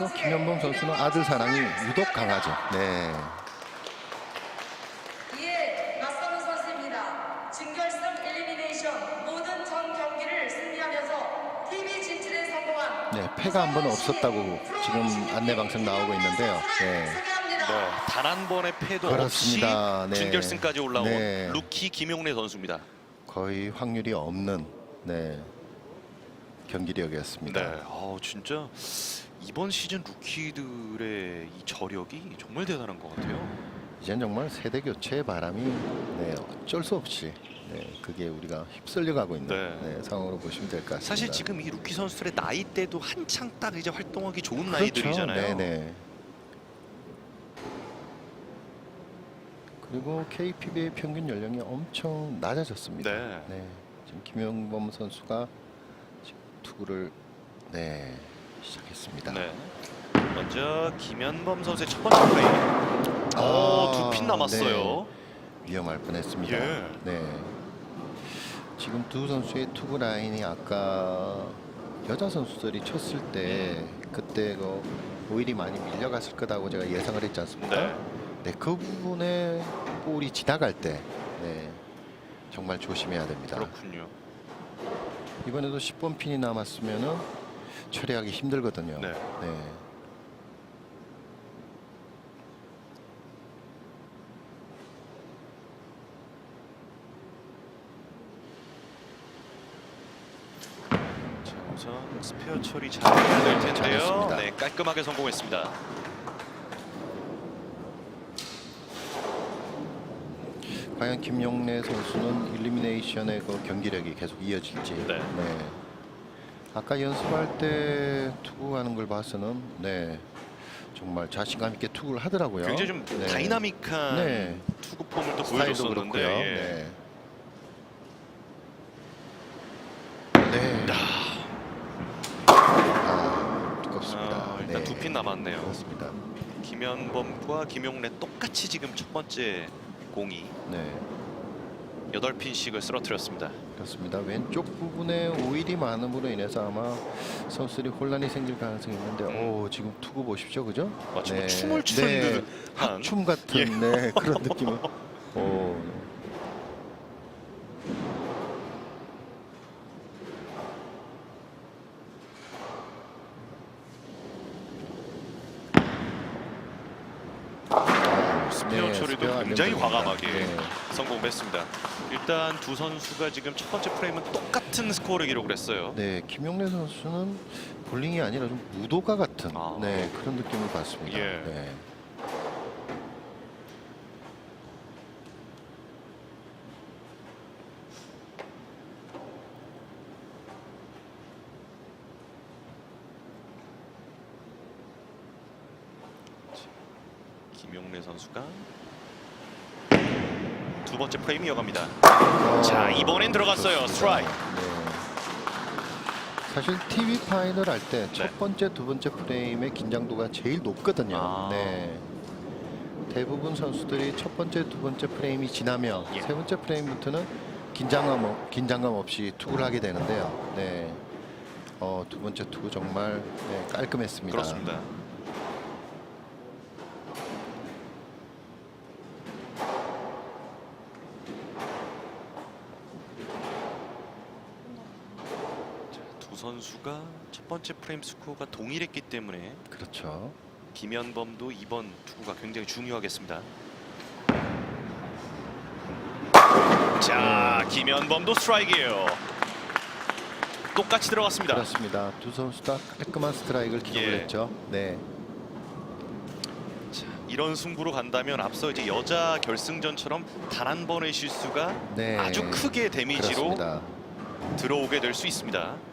또 김현범 선수는 아들 사랑이 유독 강하죠. 네. 이에 맞서는 선수입니다. 준결승 엘리미네이션 모든 전 경기를 승리하면서 TV 진출에 성공한 네, 패가 한 번 없었다고 지금 안내 방송 나오고 있는데요. 네. 네, 단한 번의 패도 그렇습니다. 없이 네. 준결승까지 올라온 네. 루키 김용래 선수입니다. 거의 확률이 없는 네. 경기력이었습니다. 네, 아 진짜 이번 시즌 루키들의 이 저력이 정말 대단한 것 같아요. 이젠 정말 세대 교체의 바람이 네, 어쩔 수 없이 네, 그게 우리가 휩쓸려 가고 있는 네. 네, 상황으로 보시면 될 것 같습니다. 사실 지금 이 루키 선수들의 나이 때도 한창 딱 이제 활동하기 좋은 그렇죠. 나이들이잖아요. 네네. 그리고 KPB의 평균 연령이 엄청 낮아졌습니다. 네. 네. 지금 김영범 선수가 지금 투구를 네 시작했습니다. 네. 먼저 김현범 선수의 첫 번째 플레이. 어, 두핀 남았어요. 네. 위험할 뻔했습니다. 예. 네. 지금 두 선수의 투구 라인이 아까 여자 선수들이 쳤을 때 그때 그 오일이 많이 밀려갔을 거다고 제가 예상을 했지 않습니까? 네. 네, 그 부분에 볼이 지나갈 때 네, 정말 조심해야 됩니다. 그렇군요. 이번에도 10번 핀이 남았으면은 처리하기 힘들거든요. 네. 네. 자, 우선 스페어 처리 잘 해야 될 텐데요. 잘했습니다. 네, 깔끔하게 성공했습니다. 과연 김용래 선수는 일리미네이션의 그 경기력이 계속 이어질지. 네. 아까 연습할 때 투구하는 걸 봐서는 네 정말 자신감 있게 투구를 하더라고요. 굉장히 좀 네. 다이나믹한 네. 투구 폼을 또 스타일도 보여줬었는데 그렇고요. 예. 네. 네. 아, 두껍습니다. 아, 일단 네. 두 핀 남았네요. 그렇습니다. 김현범과 김용래 똑같이 지금 첫 번째 공이 네. 8핀씩을 쓰러뜨렸습니다. 그렇습니다. 왼쪽 부분에 오일이 많음으로 인해서 아마 선수들이 혼란이 생길 가능성이 있는데, 음. 오 지금 투구 보십시오, 그죠? 마치 뭐 춤을 추는 듯한. 합춤 같은 예. 네, 그런 느낌을. 오, 스페어 네, 처리도 스페어 굉장히. 과감하게 네. 성공했습니다. 일단 두 선수가 지금 첫 번째 프레임은 똑같은 스코어를 기록을 했어요. 네, 김용래 선수는 볼링이 아니라 좀 무도가 같은 아. 네, 그런 느낌을 받습니다. 예. 네. 김용래 선수가 두 번째 프레임 이어갑니다. 어, 자, 이번엔 들어갔어요. 스트라이크. 네. 사실 TV 파이널 할 때 첫 네. 번째, 두 번째 프레임의 긴장도가 제일 높거든요. 아. 네. 대부분 선수들이 첫 번째, 두 번째 프레임이 지나면 예. 세 번째 프레임부터는 긴장감, 없- 긴장감 없이 투구를 하게 되는데요. 네. 어, 두 번째 투구 정말 네, 깔끔했습니다. 그렇습니다. 자, 두 선수가 첫 번째 프레임 스코어가 동일했기 때문에 그렇죠. 김현범도 이번 투구가 굉장히 중요하겠습니다. 자, 김현범도 스트라이크예요. 똑같이 들어갔습니다. 그렇습니다. 두 선수 다 깔끔한 스트라이크를 기록을 예. 했죠. 네. 자, 이런 승부로 간다면 앞서 이제 여자 결승전처럼 단 한 번의 실수가 네. 아주 크게 데미지로 그렇습니다. 들어오게 될 수 있습니다.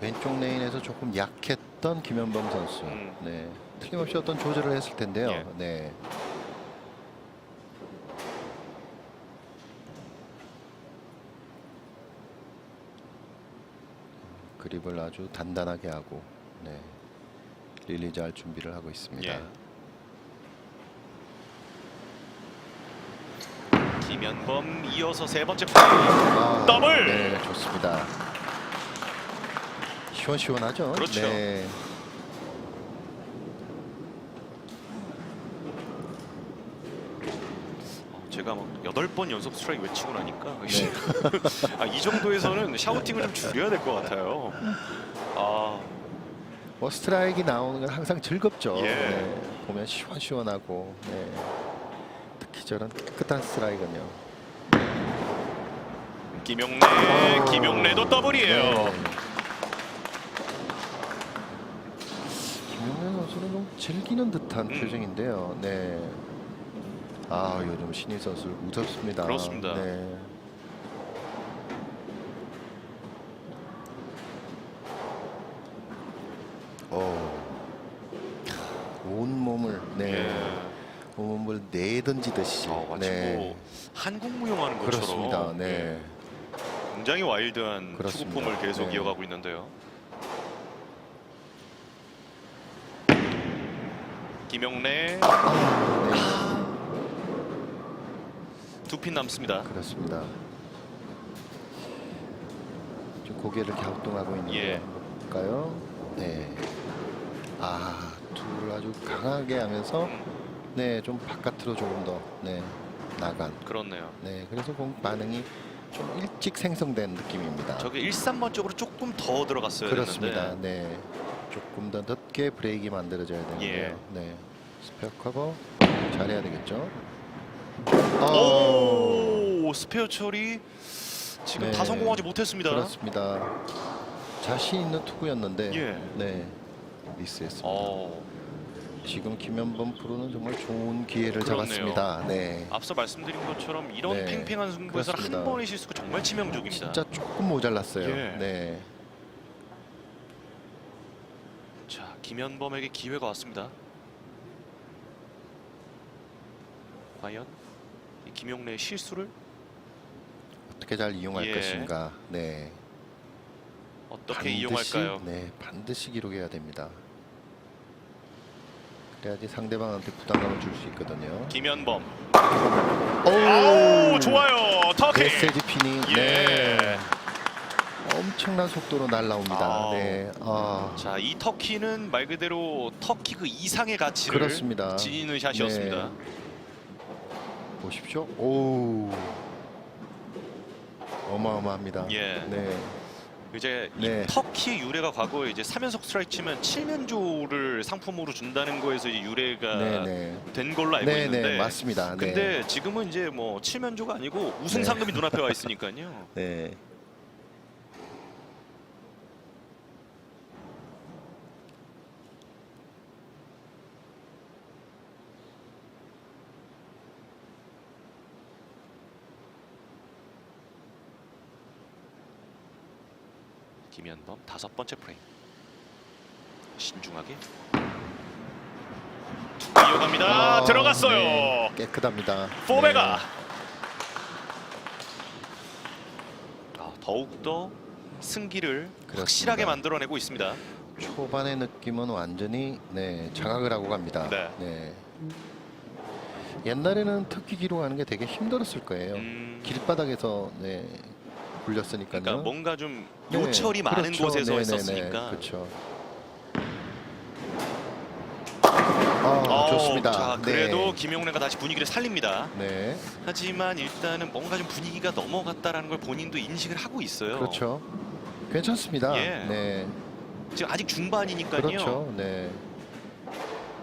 왼쪽 레인에서 조금 약했던 김현범 선수. 음. 네. 틀림없이 어떤 조절을 했을 텐데요. 예. 네. 그립을 아주 단단하게 하고 네. 릴리즈 할 준비를 하고 있습니다. 예. 김현범 이어서 세 번째 아, 더블! 네, 좋습니다. 시원시원하죠. 그렇죠. 네. 어, 제가 막 여덟 번 연속 스트라이크 외치고 나니까 네. 아, 이 정도에서는 샤우팅을 좀 줄여야 될 것 같아요. 아, 뭐 스트라이크 나오는 건 항상 즐겁죠. 예. 네. 보면 시원시원하고 네. 특히 저런 깨끗한 스트라이크는요. 김용래, 어. 김용래도 더블이에요. 네. 김용래 선수는 좀 즐기는 듯한 음. 표정인데요. 네. 아 요즘 신인 선수 무섭습니다. 그렇습니다. 네. 어. 온 몸을 네. 예. 온 몸을 내던지듯이. 어, 마치 네. 뭐 한국 무용하는 것처럼 그렇습니다. 네. 예, 굉장히 와일드한 그렇습니다. 투구폼을 계속 네. 이어가고 있는데요. 김용래 아, 네. 두핀 남습니다. 그렇습니다. 좀 고개를 갸우뚱하고 있는데 예. 볼까요? 네. 아, 둘 아주 강하게 하면서 음, 네, 좀 바깥으로 조금 더 네, 나간. 그렇네요. 네, 그래서 공 반응이 좀 일찍 생성된 느낌입니다. 저게 1, 3번 쪽으로 조금 더 들어갔어야 그렇습니다. 됐는데 네. 조금 더 늦게 브레이크 만들어져야 되는데요. 예. 네. 스펙하고 잘해야 되겠죠. 어, 오 스페어 처리 지금 네. 다 성공하지 못했습니다. 그렇습니다. 자신 있는 투구였는데 예. 네 미스했습니다. 어, 지금 김현범 프로는 정말 좋은 기회를 그렇네요. 잡았습니다. 네, 앞서 말씀드린 것처럼 이런 네, 팽팽한 승부에서 그렇습니다. 한 번의 실수가 정말 치명적입니다. 진짜 조금 모자랐어요. 예. 네, 자 김현범에게 기회가 왔습니다. 과연 이 김용래의 실수를 어떻게 잘 이용할 예. 것인가. 네, 어떻게 이용할까요? 네, 반드시 기록해야 됩니다. 그래야지 상대방한테 부담감을 줄 수 있거든요. 김현범. 오, 아우 좋아요. 터키. 메시지 핀이 예. 네, 엄청난 속도로 날라옵니다. 아우. 네, 아, 자, 이 터키는 말 그대로 터키 그 이상의 가치를 그렇습니다. 지니는 샷이었습니다. 네. 보십시오. 오, 어마어마합니다. 예. 네, 이제 네. 이 터키의 유래가 과거에 이제 3연속 스트라이크 치면 7면조를 상품으로 준다는 거에서 이제 유래가 네, 네, 된 걸로 알고 네, 있는데 네, 맞습니다. 네. 근데 지금은 이제 뭐 7면조가 아니고 우승 네. 상금이 눈앞에 와 있으니까요. 네. 김현범 다섯 번째 프레임. 신중하게 이어갑니다. 아, 들어갔어요. 네, 깨끗합니다. 포베가 네. 아, 더욱더 승기를 그렇습니다. 확실하게 만들어내고 있습니다. 초반의 느낌은 완전히 네, 장악을 하고 갑니다. 네. 옛날에는 특기 기록하는 게 되게 힘들었을 거예요. 음, 길바닥에서 네, 굴렸으니까요. 그러니까 뭔가 좀 네, 요철이 많은 그렇죠. 곳에서 네네네, 했었으니까. 그렇죠. 아, 어우, 좋습니다. 자, 그래도 네. 김용래가 다시 분위기를 살립니다. 네, 하지만 일단은 뭔가 좀 분위기가 넘어갔다라는 걸 본인도 인식을 하고 있어요. 그렇죠. 괜찮습니다. 예. 네, 지금 아직 중반이니까요. 그렇죠. 네,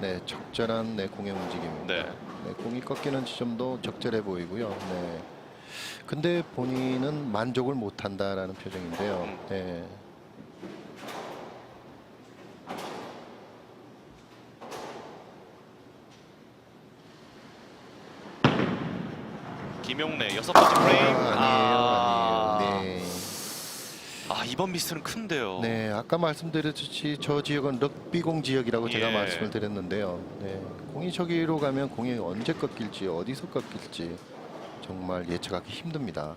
네, 적절한 네, 공의 움직임. 네. 네, 공이 꺾이는 지점도 적절해 보이고요. 네. 근데 본인은 만족을 못 한다라는 표정인데요. 음. 네. 김용래 여섯 번째 아, 프레임. 아니에요, 아, 아니에요. 네. 아, 이번 미스는 큰데요. 네, 아까 말씀드렸듯이 저 지역은 럭비공 지역이라고 제가 예. 말씀을 드렸는데요. 네, 공이 저기로 가면 공이 언제 꺾일지 어디서 꺾일지 정말 예측하기 힘듭니다.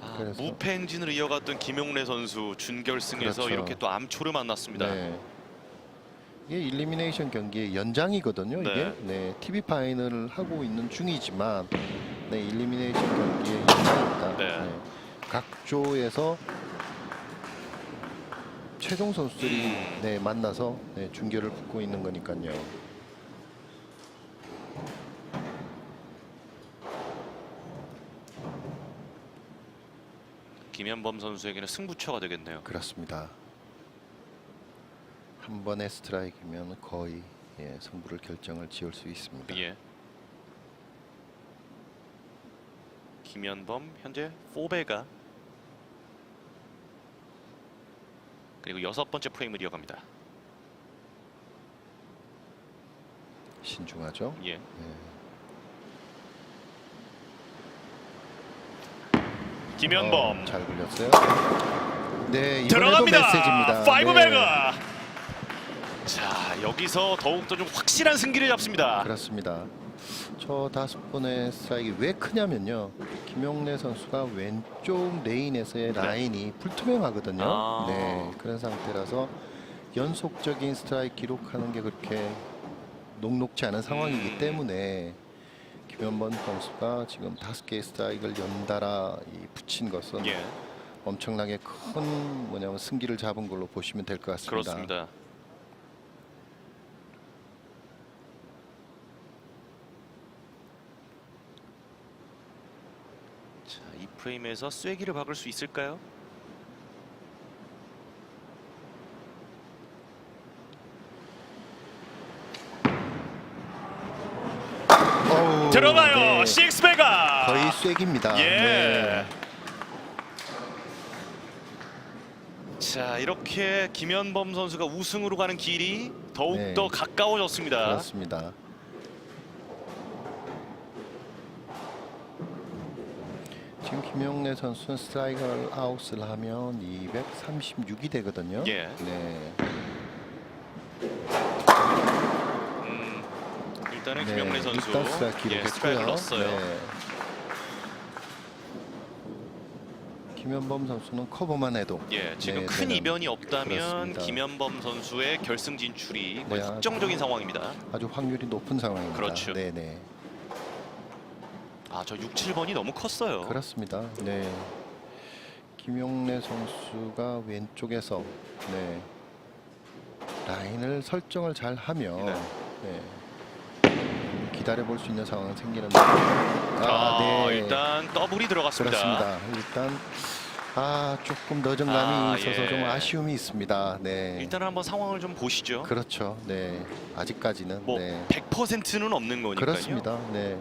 아, 그래서- 무패 행진을 이어갔던 김용래 선수 준결승에서 그렇죠. 이렇게 또 암초를 만났습니다. 네. 이게 일리미네이션 경기의 연장이거든요. 네. 이게 네, TV 파이널을 하고 있는 중이지만 네, 일리미네이션 경기의 연장입니다. 네. 각 조에서 최종 선수들이 네, 만나서 네, 준결을 붙고 있는 거니까요. 김현범 선수에게는 승부처가 되겠네요. 그렇습니다. 한 번의 스트라이크면 거의 예, 승부를 결정을 지을 수 있습니다. 예. 김현범 현재 4배가 그리고 여섯 번째 프레임을 이어갑니다. 신중하죠. 예. 예. 김현범 어, 잘 굴렸어요. 네, 들어갑니다. 메시지입니다. 파이브 네, 배그. 자 여기서 더욱더 좀 확실한 승기를 잡습니다. 그렇습니다. 저 다섯 번의 스트라이크 왜 크냐면요. 김용래 선수가 왼쪽 레인에서의 라인이 불투명하거든요. 아. 네, 그런 상태라서 연속적인 스트라이크 기록하는 게 그렇게 녹록지 않은 상황이기 음. 때문에 김현범 선수가 지금 다섯 개의 스트라이크를 연달아 이 붙인 것은 예, 엄청나게 큰 뭐냐면 승기를 잡은 걸로 보시면 될 것 같습니다. 그렇습니다. 자, 이 프레임에서 쐐기를 박을 수 있을까요? 들어가요. 네. 식스배가 거의 쐐기입니다. 예. 네. 자 이렇게 김현범 선수가 우승으로 가는 길이 더욱 네. 더 가까워졌습니다. 그렇습니다. 지금 김용래 선수는 스트라이크를 아웃을 하면 236이 되거든요. 예. 네. 일단은 네, 김영래 선수 일단 스트라이크 예, 기록했고요. 스트라이크를 넣었어요. 네. 김현범 선수는 커버만 해도 예, 지금 네, 큰 되는 이변이 없다면 그렇습니다. 김현범 선수의 결승 진출이 거의 네, 확정적인 상황입니다. 아주 확률이 높은 상황입니다. 그렇죠. 네네. 아, 저 6, 7번이 너무 컸어요. 그렇습니다. 네. 김용래 선수가 왼쪽에서 네. 라인을 설정을 잘 하면 네. 네. 기다려 볼 수 있는 상황은 생기는데 아, 일단 더블이 들어갔습니다. 그렇습니다. 일단 아 조금 너정감이 아, 있어서 예. 좀 아쉬움이 있습니다. 네. 일단 한번 상황을 좀 보시죠. 그렇죠. 네. 아직까지는 뭐 네. 100%는 없는 거니까요. 그렇습니다. 네.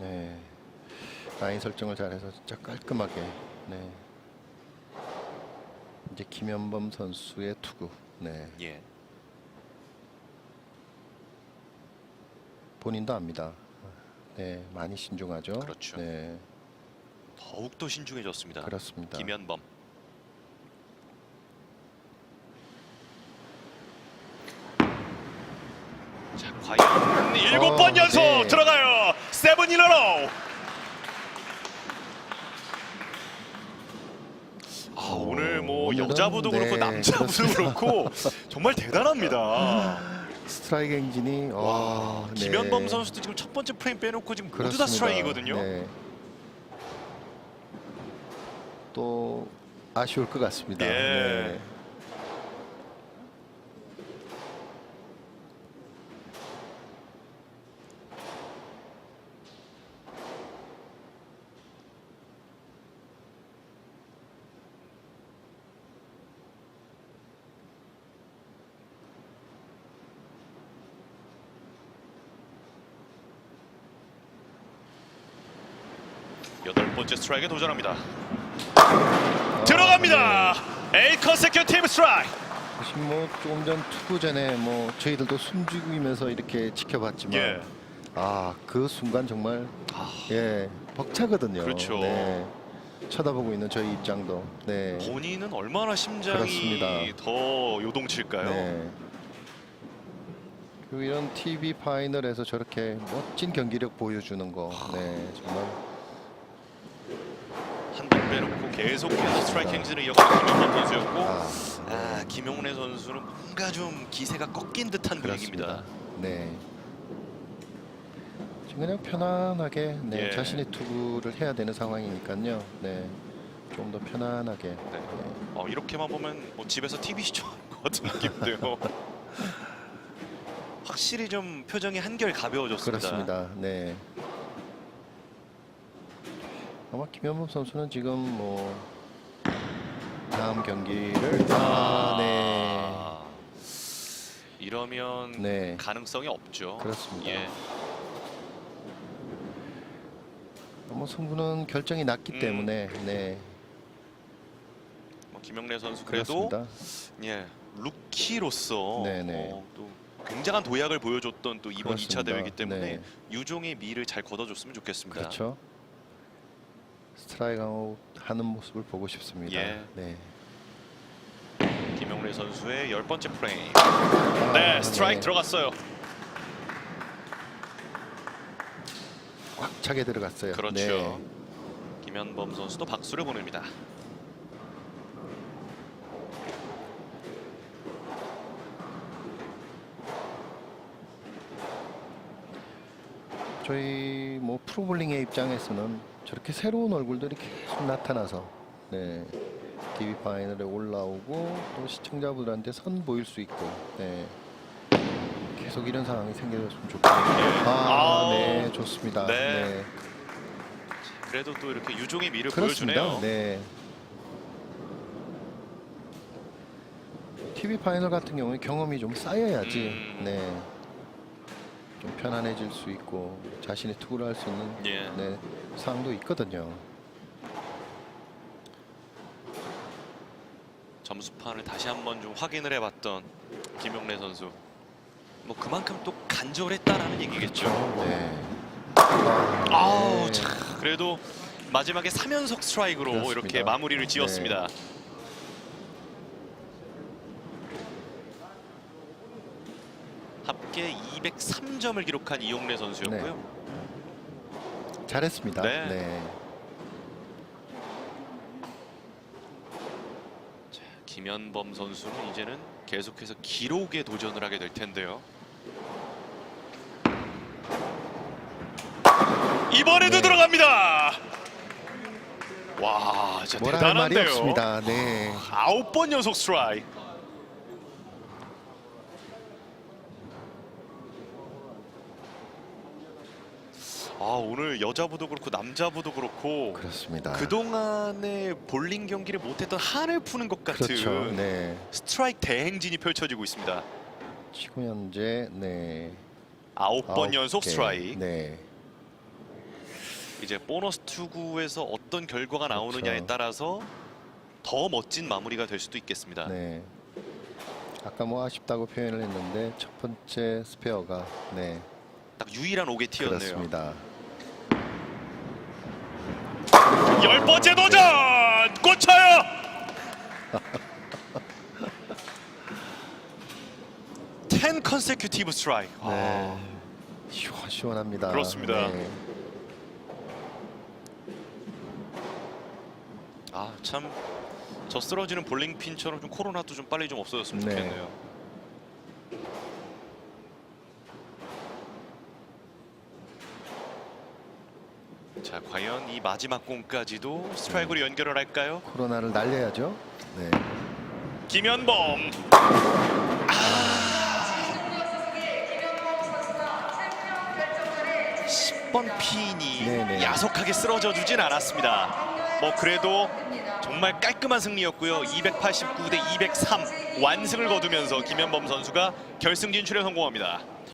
네. 라인 설정을 잘해서 진짜 깔끔하게. 네. 이제 김현범 선수의 투구. 네. 예. 본인도 압니다. 네, 많이 신중하죠. 그렇죠. 네, 더욱 더 신중해졌습니다. 그렇습니다. 김현범. 자, 과연 일곱 번 어, 연속 네. 들어가요. 세븐 인어로. 뭐 오늘은 여자부도 네, 그렇고 남자부도 그렇습니다. 그렇고 정말 대단합니다. 스트라이크 행진이 와, 와, 네. 김현범 선수도 지금 첫 번째 프레임 빼놓고 지금 모두 다 그렇습니다. 스트라이크거든요. 네. 또 아쉬울 것 같습니다. 예. 네. 번째 스트라이크에 도전합니다. 아, 들어갑니다. 에이 컨세큐티브 스트라이크. 사실 뭐 조금 전 투구 전에 뭐 저희들도 숨죽이면서 이렇게 지켜봤지만 예. 아 그 순간 정말 예 벅차거든요. 그렇죠. 네. 쳐다보고 있는 저희 입장도 네. 본인은 얼마나 심장이 그렇습니다. 더 요동칠까요? 네. 그리고 이런 TV 파이널에서 저렇게 멋진 경기력 보여주는 거, 네 정말 한번 빼놓고 계속해서 스트라이크 행진을 이어가는 김영범 선수였고 아, 아 김용래 선수는 뭔가 좀 기세가 꺾인 듯한 분위기입니다. 그렇습니다. 네. 지금 그냥 편안하게 네, 예. 자신의 투구를 해야 되는 상황이니까요. 네, 좀 더 편안하게. 네. 네. 어, 이렇게만 보면 뭐 집에서 TV 시청하는 것 같은 느낌인데요. 확실히 좀 표정이 한결 가벼워졌습니다. 그렇습니다. 네. 아마 김현범 선수는 지금 뭐 다음 경기를 아, 네. 아, 이러면 네. 가능성이 없죠. 그렇습니다. 예. 뭐 승부는 결정이 났기 음. 때문에 네. 뭐 김영래 선수 그래도 그렇습니다. 예 루키로서 네네. 어, 또 굉장한 도약을 보여줬던 또 이번 2차 그렇습니다. 대회이기 때문에 네. 유종의 미를 잘 걷어줬으면 좋겠습니다. 그렇죠. 스트라이크 아웃 하는 모습을 보고 싶습니다. 예. 네. 김영래 선수의 열 번째 프레임. 아, 네, 스트라이크 네. 들어갔어요. 꽉 차게 들어갔어요. 그렇죠. 네. 김현범 선수도 박수를 보냅니다. 저희 뭐 프로볼링의 입장에서는 저렇게 새로운 얼굴들이 계속 나타나서 네. TV 파이널에 올라오고 또 시청자분들한테 선 보일 수 있고 네. 계속 이런 상황이 생겨졌으면 좋겠네요. 아, 아우. 네, 좋습니다. 네. 네. 그래도 또 이렇게 유종의 미를 그렇습니다. 보여주네요. 네. TV 파이널 같은 경우에 경험이 좀 쌓여야지 음. 네. 좀 편안해질 수 있고 자신의 투구를 할 수 있는 예. 네, 상황도 있거든요. 점수판을 다시 한번 좀 확인을 해봤던 김용래 선수. 뭐 그만큼 또 간절했다라는 얘기겠죠. 네. 아우 네. 참 그래도 마지막에 3연속 스트라이크로 그렇습니다. 이렇게 마무리를 지었습니다. 합계 203점을 기록한 이용래 선수였고요. 잘했습니다. 네. 네. 자, 김현범 선수는 이제는 계속해서 기록에 도전을 하게 될 텐데요. 이번에도 네. 들어갑니다. 와, 진짜 뭐라 할 말이 대단한데요. 없습니다. 네. 아홉 번 연속 스트라이 오늘 여자부도 그렇고 남자부도 그렇고 그렇습니다. 그동안에 볼링 경기를 못했던 한을 푸는 것 같은 그렇죠. 네. 스트라이크 대행진이 펼쳐지고 있습니다. 지금 현재 네. 아홉 번 아홉 연속 개. 스트라이크. 네. 이제 보너스 투구에서 어떤 결과가 나오느냐에 그렇죠. 따라서 더 멋진 마무리가 될 수도 있겠습니다. 네. 아까 뭐 아쉽다고 표현을 했는데 첫 번째 스페어가 네. 딱 유일한 오게 티였네요. 그렇습니다. 열 번째 도전 꽂혀요. 텐 컨세큐티브 스트라이크. 네. 시원 시원합니다. 그렇습니다. 네. 아참 저 쓰러지는 볼링 핀처럼 좀 코로나도 좀 빨리 좀 없어졌으면 네. 좋겠네요. 자 과연 이 마지막 공까지도 스트라이크로 연결을 할까요? 코로나를 날려야죠. 네. 김현범 결정전에 10번 핀이 네네. 야속하게 쓰러져 주진 않았습니다. 뭐 그래도 정말 깔끔한 승리였고요. 289 대 203 완승을 거두면서 김현범 선수가 결승 진출에 성공합니다.